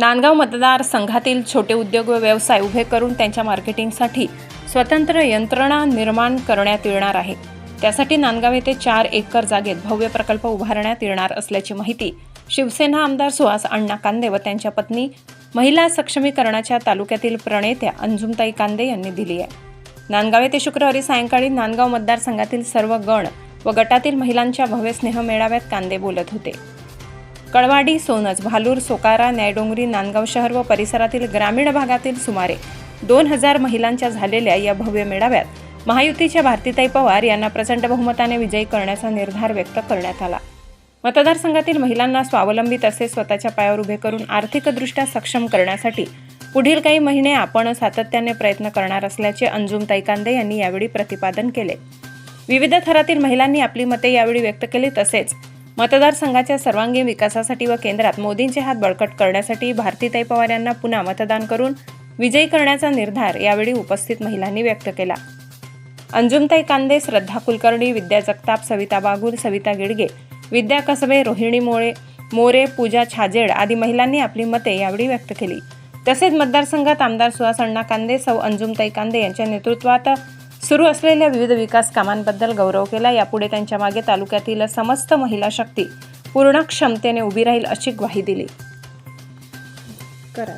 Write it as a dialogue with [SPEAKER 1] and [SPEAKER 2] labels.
[SPEAKER 1] नांदगाव मतदारसंघातील छोटे उद्योग व व्यवसाय उभे करून त्यांच्या मार्केटिंगसाठी स्वतंत्र यंत्रणा निर्माण करण्यात येणार आहे. त्यासाठी नांदगाव येथे चार एकर जागेत भव्य प्रकल्प उभारण्यात येणार असल्याची माहिती शिवसेना आमदार सुहास अण्णा कांदे व त्यांच्या पत्नी महिला सक्षमीकरणाच्या तालुक्यातील प्रणेत्या अंजुमताई कांदे यांनी दिली आहे. नांदगाव येथे शुक्रवारी सायंकाळी नांदगाव मतदारसंघातील सर्व गण व गटातील महिलांच्या भव्य स्नेह मेळाव्यात कांदे बोलत होते. कळवाडी सोनज भालूर सोकारा न्यायडोंगरी नांदगाव शहर व परिसरातील ग्रामीण भागातील सुमारे दोन हजार महिलांच्या झालेल्या या भव्य मेळाव्यात महायुतीच्या भारतीताई पवार यांना प्रचंड बहुमताने विजयी करण्याचा निर्धार व्यक्त करण्यात आला. मतदारसंघातील महिलांना स्वावलंबी तसेच स्वतःच्या पायावर उभे करून आर्थिकदृष्ट्या सक्षम करण्यासाठी पुढील काही महिने आपण सातत्याने प्रयत्न करणार असल्याचे अंजुम कांदे यांनी यावेळी प्रतिपादन केले. विविध थरातील महिलांनी आपली मते यावेळी व्यक्त केली तसेच मतदारसंघाच्या सर्वांगीण विकासासाठी व केंद्रात मोदींचे हात बळकट करण्यासाठी भारतीताई पवार यांना पुन्हा मतदान करून विजयी करण्याचा निर्धार यावेळी उपस्थित महिलांनी व्यक्त केला. अंजुमताई कांदे श्रद्धा कुलकर्णी विद्या जगताप सविता बागुल सविता गिडगे विद्या कसबे रोहिणी मोळे मोरे पूजा छाजेड आदी महिलांनी आपली मते यावेळी व्यक्त केली. तसेच मतदारसंघात आमदार सुहास अण्णा कांदे सौ अंजुमताई कांदे यांच्या नेतृत्वात सुरू असलेल्या विविध विकास कामांबद्दल गौरव केला यापुढे त्यांच्या मागे तालुक्यातील समस्त महिला शक्ती पूर्ण क्षमतेने उभी राहील अशी ग्वाही दिली. करा